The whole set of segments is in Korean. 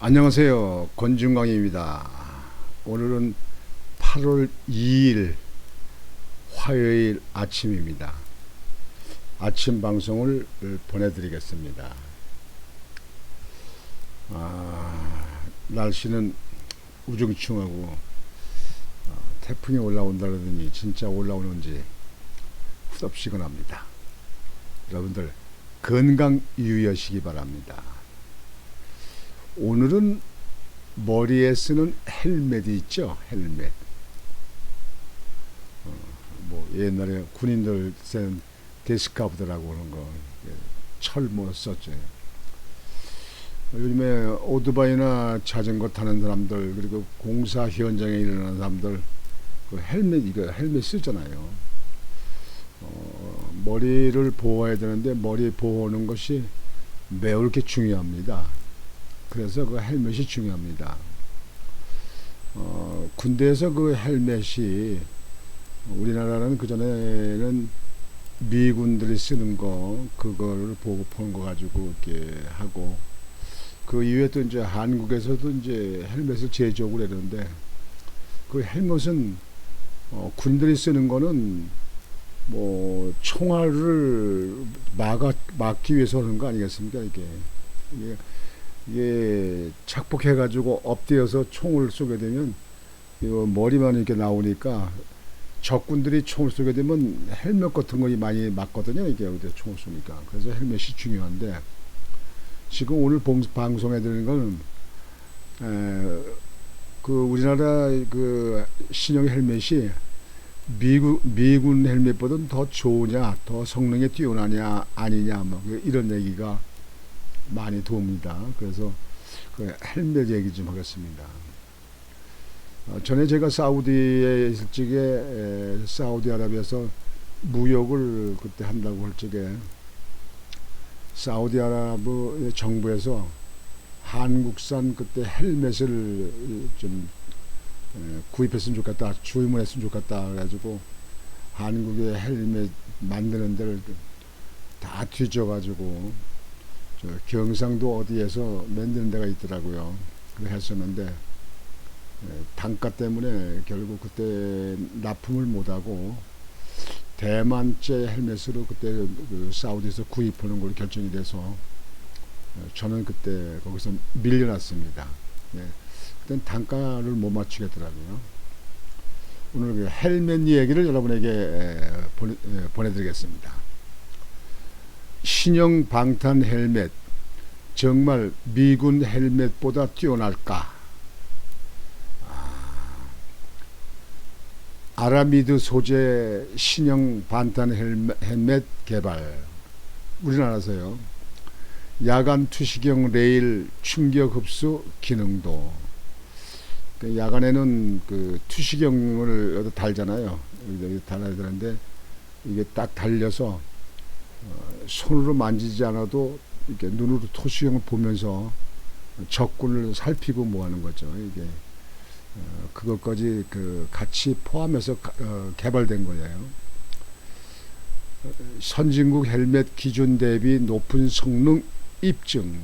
안녕하세요. 권중광입니다. 오늘은 8월 2일 화요일 아침입니다. 아침 방송을 보내드리겠습니다. 아, 날씨는 우중충하고 어, 태풍이 올라온다 그러더니 진짜 올라오는지 후덥지근합니다. 여러분들 건강 유의하시기 바랍니다. 오늘은 머리에 쓰는 헬멧이 있죠. 헬멧. 어, 뭐 옛날에 군인들 쓰는 데스카프드라고 하는 거 철모 썼죠. 요즘에 오토바이나 자전거 타는 사람들 그리고 공사 현장에 일어나는 사람들 그 헬멧 이거 헬멧 쓰잖아요. 어, 머리를 보호해야 되는데 머리 보호하는 것이 매우 이렇게 중요합니다. 그래서 그 헬멧이 중요합니다. 어, 군대에서 그 헬멧이 우리나라는 그 전에는 미군들이 쓰는 거 그거를 보고 보는 거 가지고 이렇게 하고 그 이후에 또 이제 한국에서도 이제 헬멧을 제조하고 그러는데 그 헬멧은 어, 군들이 쓰는 거는 뭐 총알을 막아 막기 위해서 하는 거 아니겠습니까 이게 이게, 이게 착복해 가지고 엎드려서 총을 쏘게 되면 이거 머리만 이렇게 나오니까 적군들이 총을 쏘게 되면 헬멧 같은 거 많이 맞거든요. 이게 어디 총을 쏘니까. 그래서 헬멧이 중요한데 지금 오늘 방송해 드리는 에, 그 우리나라 그 신형 헬멧이 미국 미군 헬멧보다는 더 좋으냐, 더 성능이 뛰어나냐 아니냐 뭐 이런 얘기가 많이 도웁니다. 그래서 그 헬멧 얘기 좀 하겠습니다. 어, 전에 제가 사우디에 있을 적에 에, 사우디아라비아에서 무역을 그때 한다고 할 적에 사우디아라브 정부에서 한국산 그때 헬멧을 좀 구입했으면 좋겠다, 주문했으면 좋겠다 그래가지고 한국의 헬멧 만드는 데를 다 뒤져가지고 저 경상도 어디에서 만드는 데가 있더라고요. 그래 했었는데 단가 때문에 결국 그때 납품을 못하고 대만제 헬멧으로 그때 그 사우디에서 구입하는 걸로 결정이 돼서 저는 그때 거기서 밀려났습니다. 네. 그땐 단가를 못 맞추겠더라고요. 오늘 그 헬멧 얘기를 여러분에게 보내, 보내드리겠습니다. 신형 방탄 헬멧 정말 미군 헬멧보다 뛰어날까? 아라미드 소재 신형 방탄 헬멧 개발 우리나라에서요. 야간 투시경 레일 충격 흡수 기능도 그 야간에는 그 투시경을 달잖아요. 달아야 되는데 이게 딱 달려서 어, 손으로 만지지 않아도 이렇게 눈으로 투시경을 보면서 적군을 살피고 뭐 하는 거죠. 이게 어, 그것까지 그 같이 포함해서 가, 어, 개발된 거예요. 선진국 헬멧 기준 대비 높은 성능 입증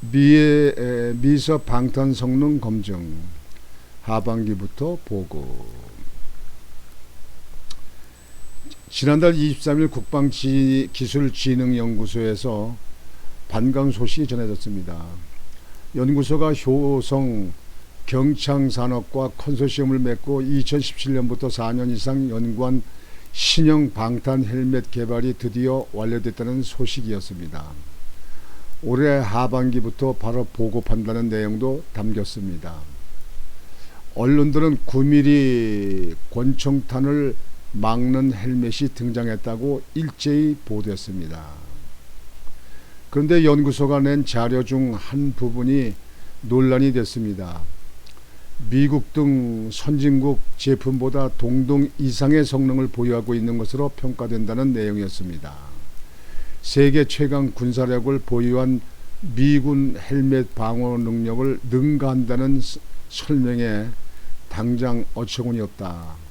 미의 미서 방탄 성능 검증 하반기부터 보고 지난달 23일 국방기술진흥연구소에서 반강 소식이 전해졌습니다. 연구소가 효성 경창산업과 컨소시엄을 맺고 2017년부터 4년 이상 연구한 신형 방탄 헬멧 개발이 드디어 완료됐다는 소식이었습니다. 올해 하반기부터 바로 보급한다는 내용도 담겼습니다. 언론들은 9mm 권총탄을 막는 헬멧이 등장했다고 일제히 보도했습니다. 그런데 연구소가 낸 자료 중 한 부분이 논란이 됐습니다. 미국 등 선진국 제품보다 동등 이상의 성능을 보유하고 있는 것으로 평가된다는 내용이었습니다. 세계 최강 군사력을 보유한 미군 헬멧 방어 능력을 능가한다는 설명에 당장 어처구니 없다.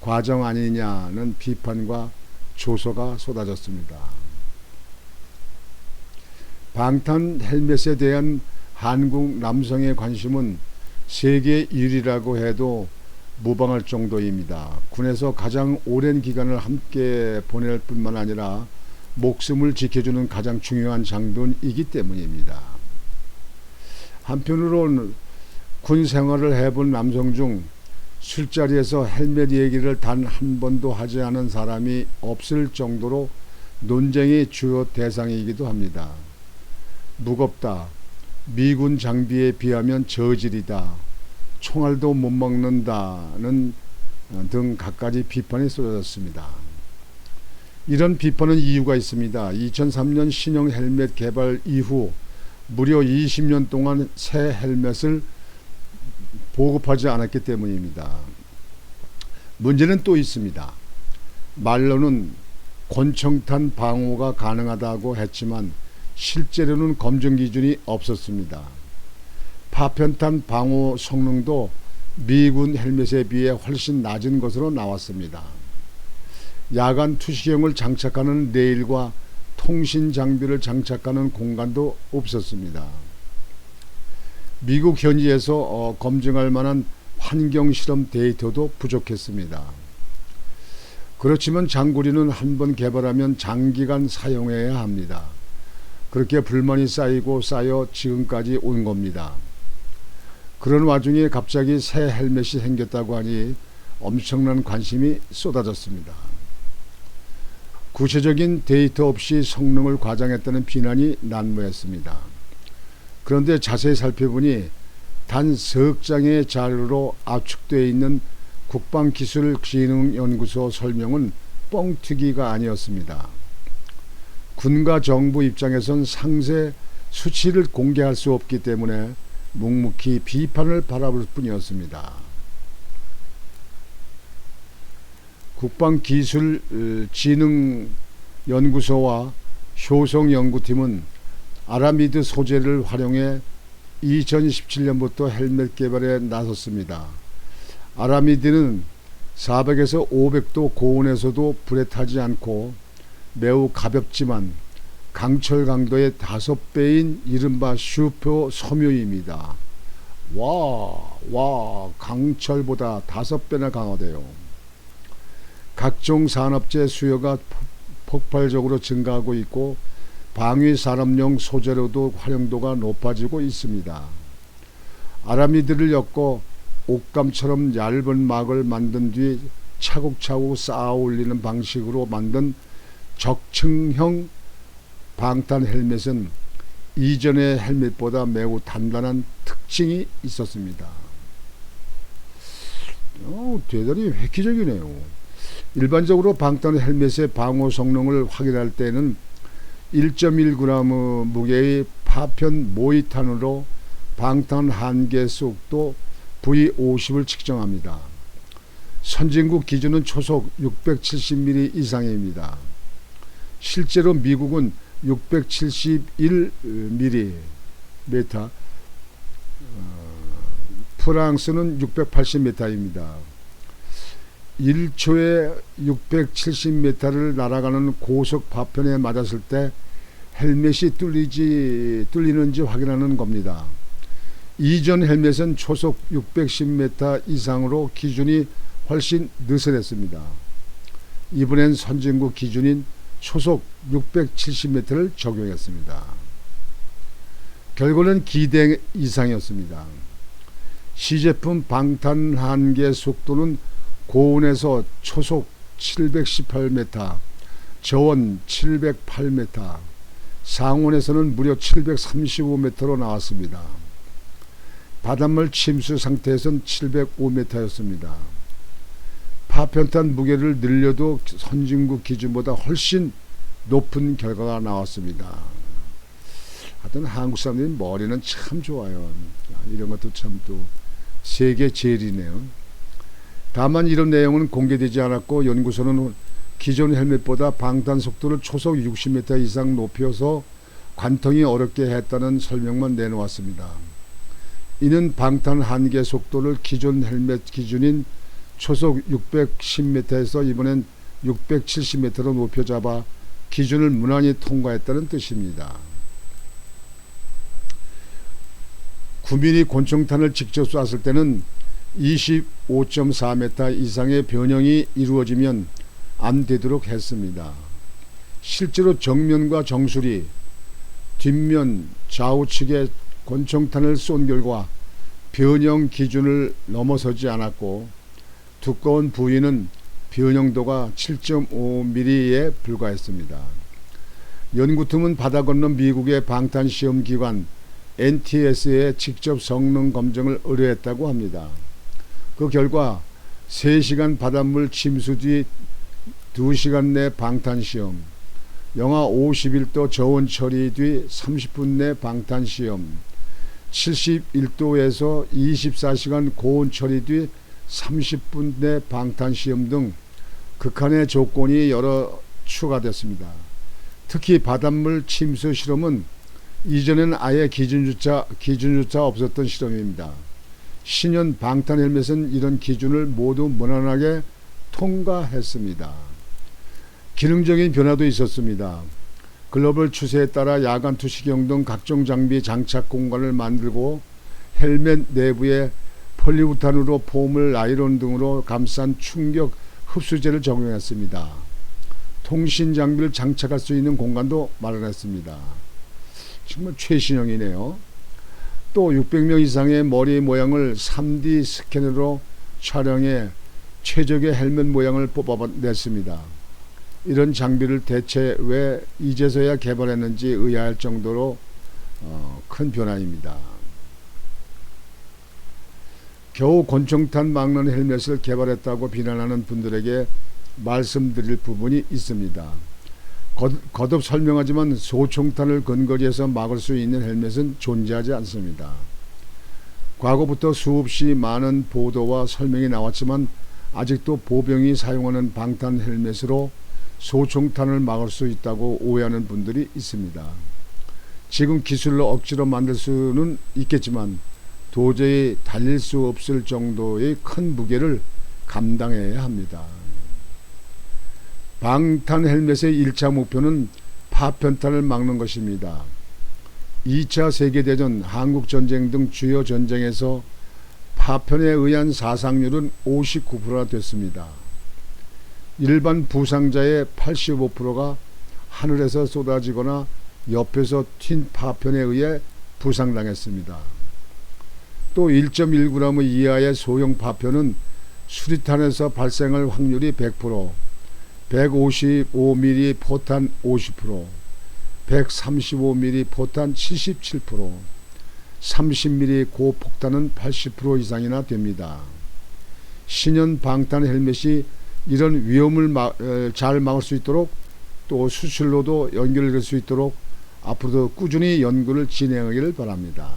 과정 아니냐는 비판과 조소가 쏟아졌습니다. 방탄 헬멧에 대한 한국 남성의 관심은 세계 1위라고 해도 무방할 정도입니다. 군에서 가장 오랜 기간을 함께 보낼 뿐만 아니라 목숨을 지켜주는 가장 중요한 장비이기 때문입니다. 한편으로는 군 생활을 해본 남성 중 술자리에서 헬멧 얘기를 단 한 번도 하지 않은 사람이 없을 정도로 논쟁의 주요 대상이기도 합니다. 무겁다. 미군 장비에 비하면 저질이다. 총알도 못 먹는다는 등 갖가지 비판이 쏟아졌습니다. 이런 비판은 이유가 있습니다. 2003년 신형 헬멧 개발 이후 무려 20년 동안 새 헬멧을 보급하지 않았기 때문입니다. 문제는 또 있습니다. 말로는 권총탄 방호가 가능하다고 했지만 실제로는 검증 기준이 없었습니다. 파편탄 방호 성능도 미군 헬멧에 비해 훨씬 낮은 것으로 나왔습니다. 야간 투시경을 장착하는 레일과 통신 장비를 장착하는 공간도 없었습니다. 미국 현지에서 어, 검증할 만한 환경 실험 데이터도 부족했습니다. 그렇지만 장구리는 한 번 개발하면 장기간 사용해야 합니다. 그렇게 불만이 쌓이고 쌓여 지금까지 온 겁니다. 그런 와중에 갑자기 새 헬멧이 생겼다고 하니 엄청난 관심이 쏟아졌습니다. 구체적인 데이터 없이 성능을 과장했다는 비난이 난무했습니다. 그런데 자세히 살펴보니 단 석 장의 자료로 압축되어 있는 국방기술진흥연구소 설명은 뻥튀기가 아니었습니다. 군과 정부 입장에선 상세 수치를 공개할 수 없기 때문에 묵묵히 비판을 바라볼 뿐이었습니다. 국방기술진흥연구소와 효성연구팀은 아라미드 소재를 활용해 2017년부터 헬멧 개발에 나섰습니다. 아라미드는 400에서 500도 고온에서도 불에 타지 않고 매우 가볍지만 강철 강도의 다섯 배인 이른바 슈퍼 섬유입니다. 와, 와, 강철보다 다섯 배나 강하대요. 각종 산업재 수요가 폭발적으로 증가하고 있고 방위 산업용 소재로도 활용도가 높아지고 있습니다. 아라미드를 엮고 옷감처럼 얇은 막을 만든 뒤 차곡차곡 쌓아 올리는 방식으로 만든 적층형 방탄 헬멧은 이전의 헬멧보다 매우 단단한 특징이 있었습니다. 어, 대단히 획기적이네요. 일반적으로 방탄 헬멧의 방호 성능을 확인할 때는 1.1g 무게의 파편 모이탄으로 방탄 한계 속도 V50을 측정합니다. 선진국 기준은 초속 670mm 이상입니다. 실제로 미국은 671mm, 프랑스는 680m입니다. 1초에 670m를 날아가는 고속 파편에 맞았을 때 헬멧이 뚫리지 뚫리는지 확인하는 겁니다. 이전 헬멧은 초속 610m 이상으로 기준이 훨씬 느슨했습니다. 이번엔 선진국 기준인 초속 670m를 적용했습니다. 결과는 기대 이상이었습니다. 시제품 방탄 한계 속도는 고온에서 초속 718m, 저온 708m, 상온에서는 무려 735m로 나왔습니다. 바닷물 침수 상태에선 705m였습니다. 파편탄 무게를 늘려도 선진국 기준보다 훨씬 높은 결과가 나왔습니다. 하여튼 한국 사람들이 머리는 참 좋아요. 이런 것도 참 또 세계 제일이네요. 다만 이런 내용은 공개되지 않았고 연구소는 기존 헬멧보다 방탄 속도를 초속 60m 이상 높여서 관통이 어렵게 했다는 설명만 내놓았습니다. 이는 방탄 한계 속도를 기존 헬멧 기준인 초속 610m에서 이번엔 670m로 높여 잡아 기준을 무난히 통과했다는 뜻입니다. 9mm 권총탄을 직접 쐈을 때는 25.4m 이상의 변형이 이루어지면 안 되도록 했습니다. 실제로 정면과 정수리, 뒷면 좌우측에 권총탄을 쏜 결과 변형 기준을 넘어서지 않았고 두꺼운 부위는 변형도가 7.5mm에 불과했습니다. 연구팀은 바다 건너 미국의 방탄시험기관 NTS에 직접 성능 검증을 의뢰했다고 합니다. 그 결과 3시간 바닷물 침수 뒤 2시간 내 방탄시험, 영하 51도 저온 처리 뒤 30분 내 방탄시험, 71도에서 24시간 고온 처리 뒤 30분 내 방탄시험 등 극한의 조건이 여러 추가됐습니다. 특히 바닷물 침수 실험은 이전에는 아예 기준주차, 기준주차 없었던 실험입니다. 신형 방탄 헬멧은 이런 기준을 모두 무난하게 통과했습니다. 기능적인 변화도 있었습니다. 글로벌 추세에 따라 야간 투시경 등 각종 장비 장착 공간을 만들고 헬멧 내부에 폴리우탄으로 폼을 나이론 등으로 감싼 충격 흡수제를 적용했습니다. 통신 장비를 장착할 수 있는 공간도 마련했습니다. 정말 최신형이네요. 또 600명 이상의 머리 모양을 3D 스캐너로 촬영해 최적의 헬멧 모양을 뽑아냈습니다. 이런 장비를 대체 왜 이제서야 개발했는지 의아할 정도로 어, 큰 변화입니다. 겨우 권총탄 막는 헬멧을 개발했다고 비난하는 분들에게 말씀드릴 부분이 있습니다. 거, 듭 설명하지만 소총탄을 근거리에서 막을 수 있는 헬멧은 존재하지 않습니다. 과거부터 수없이 많은 보도와 설명이 나왔지만 아직도 보병이 사용하는 방탄 헬멧으로 소총탄을 막을 수 있다고 오해하는 분들이 있습니다. 지금 기술로 억지로 만들 수는 있겠지만 도저히 달릴 수 없을 정도의 큰 무게를 감당해야 합니다. 방탄 헬멧의 1차 목표는 파편탄을 막는 것입니다. 2차 세계대전, 한국전쟁 등 주요 전쟁에서 파편에 의한 사상률은 59%가 됐습니다. 일반 부상자의 85%가 하늘에서 쏟아지거나 옆에서 튄 파편에 의해 부상당했습니다. 또 1.1g 이하의 소형 파편은 수리탄에서 발생할 확률이 100%, 155mm 포탄 50%, 135mm 포탄 77%, 30mm 고폭탄은 80% 이상이나 됩니다. 신형 방탄 헬멧이 이런 위험을 막, 잘 막을 수 있도록 또 수출로도 연결될 수 있도록 앞으로도 꾸준히 연구를 진행하기를 바랍니다.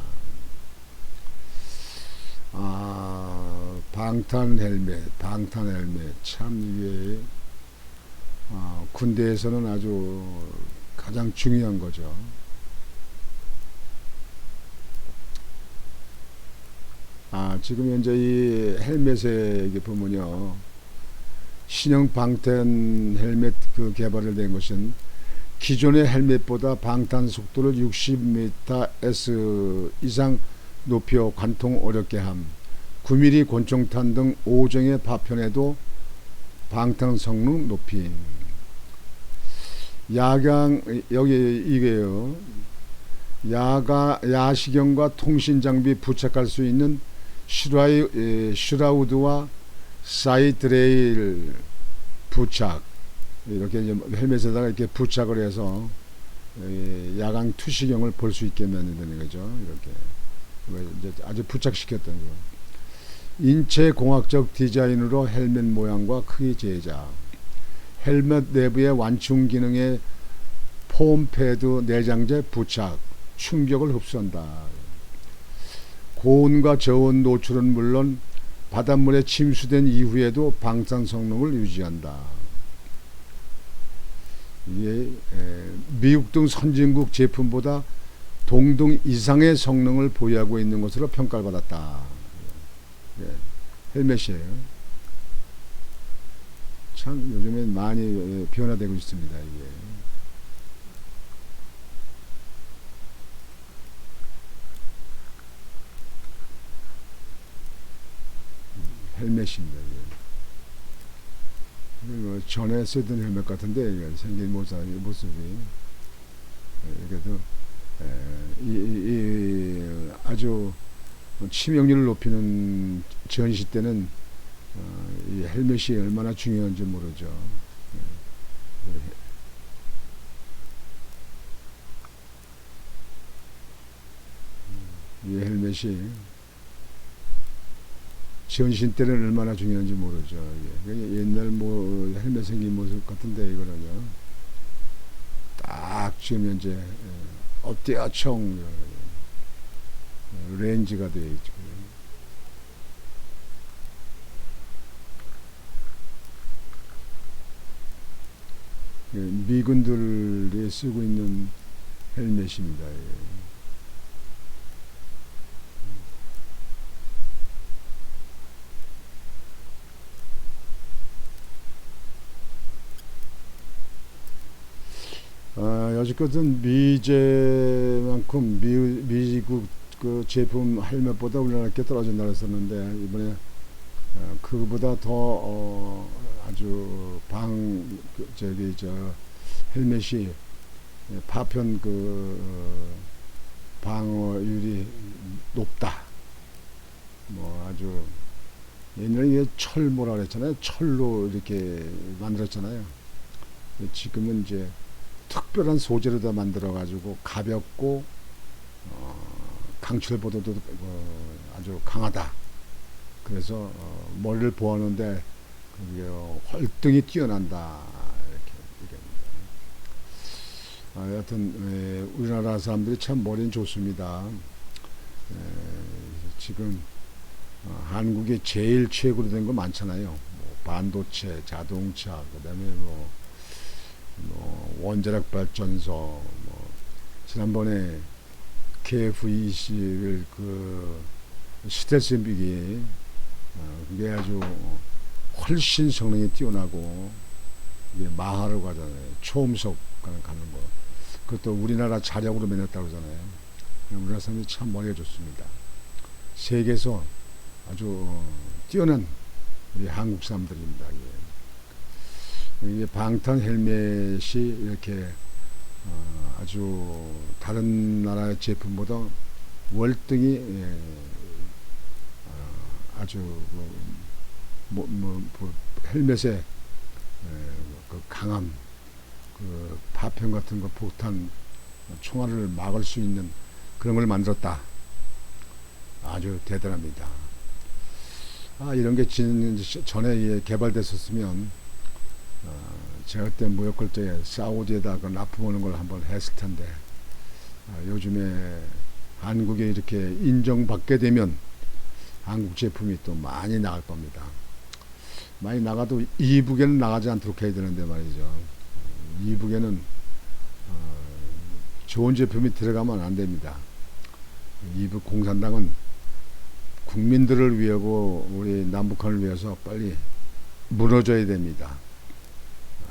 아, 방탄 헬멧, 방탄 헬멧 참 이게 어, 군대에서는 아주 가장 중요한 거죠. 아, 지금 현재 이 헬멧에 이게 보면요. 신형 방탄 헬멧 그 개발을 된 것은 기존의 헬멧보다 방탄 속도를 60m/s 이상 높여 관통 어렵게 함, 9mm 권총탄 등 5종의 파편에도 방탄 성능 높임. 야경 여기 이게요. 야가 야시경과 통신 장비 부착할 수 있는 슈라이, 에, 슈라우드와 사이드레일 부착 이렇게 헬멧에다가 이렇게 부착을 해서 에, 야광 투시경을 볼 수 있게 만드는 거죠. 이렇게 이제 아주 부착시켰던 거. 인체 공학적 디자인으로 헬멧 모양과 크기 제작. 헬멧 내부의 완충 기능의 폼 패드 내장재 부착, 충격을 흡수한다. 고온과 저온 노출은 물론 바닷물에 침수된 이후에도 방산 성능을 유지한다. 이게 미국 등 선진국 제품보다 동등 이상의 성능을 보유하고 있는 것으로 평가를 받았다. 네, 헬멧이에요. 참 요즘엔 많이 예, 변화되고 있습니다. 이게. 음, 헬멧입니다. 이게. 뭐 전에 쓰던 헬멧 같은데 이게 생긴 모습, 모습이 예, 이렇게도 이, 이, 이 아주 치명률을 높이는 전시 때는 어, 이 헬멧이 얼마나 중요한지 모르죠. 예. 이 헬멧이 전신 때는 얼마나 중요한지 모르죠. 이게 옛날 뭐 헬멧 생긴 모습 같은데 이거는요. 딱 지금 현재 예, 업대어총 예, 렌즈가 되어 있죠. 예, 미군들이 쓰고 있는 헬멧입니다. 예. 아, 여지껏은 미제만큼 미, 미국 그 제품 헬멧보다 우리나라 게 떨어진다 그랬었는데 이번에 어, 그보다 더 어, 아주 방 그, 저기 저 헬멧이 예, 파편 그 어, 방어율이 높다. 뭐 아주 옛날에 이게 철 뭐라 그랬잖아요. 철로 이렇게 만들었잖아요. 지금은 이제 특별한 소재로 다 만들어 가지고 가볍고 어, 강철보다도 어, 아주 강하다. 그래서 어, 머리를 보았는데 그게 활등이 뛰어난다 이렇게 얘기합니다. 아, 여하튼 에, 우리나라 사람들이 참 머리는 좋습니다. 에, 지금 어, 한국에 제일 최고로 된 거 많잖아요. 뭐 반도체, 자동차, 그다음에 뭐뭐 원자력 발전소 뭐 지난번에 KF-21 그 스텔스 비기 어, 그게 아주 훨씬 성능이 뛰어나고 이게 마하로 가잖아요. 초음속 가는 거. 그것도 우리나라 자력으로 만들었다고 그러잖아요. 우리나라 사람들이 참 머리가 좋습니다. 세계에서 아주 뛰어난 우리 한국 사람들입니다. 예. 방탄 헬멧이 이렇게 어, 아주 다른 나라의 제품보다 월등히 예, 어, 아주 뭐, 뭐, 뭐, 뭐 헬멧의 예, 그 강함, 그 파편 같은 거 폭탄 총알을 막을 수 있는 그런 걸 만들었다. 아주 대단합니다. 아 이런 게 진- 전에 개발됐었으면 어, 제가 그때 무역할 때 사우디에다 그 납품하는 걸 한번 했을 텐데 아, 요즘에 한국에 이렇게 인정받게 되면 한국 제품이 또 많이 나갈 겁니다. 많이 나가도 이북에는 나가지 않도록 해야 되는데 말이죠. 이북에는 어, 좋은 제품이 들어가면 안 됩니다. 이북 공산당은 국민들을 위하고 우리 남북한을 위해서 빨리 무너져야 됩니다.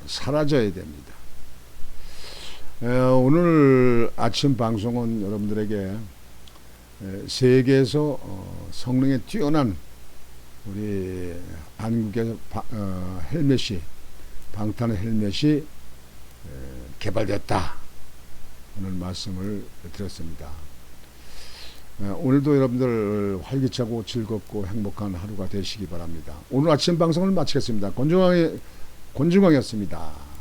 사라져야 됩니다. 에, 오늘 아침 방송은 여러분들에게 에, 세계에서 어, 성능에 뛰어난 우리 한국의 바, 어, 헬멧이 방탄 헬멧이 에, 개발됐다 오늘 말씀을 드렸습니다. 에, 오늘도 여러분들 활기차고 즐겁고 행복한 하루가 되시기 바랍니다. 오늘 아침 방송을 마치겠습니다. 권중왕의 권중광이었습니다.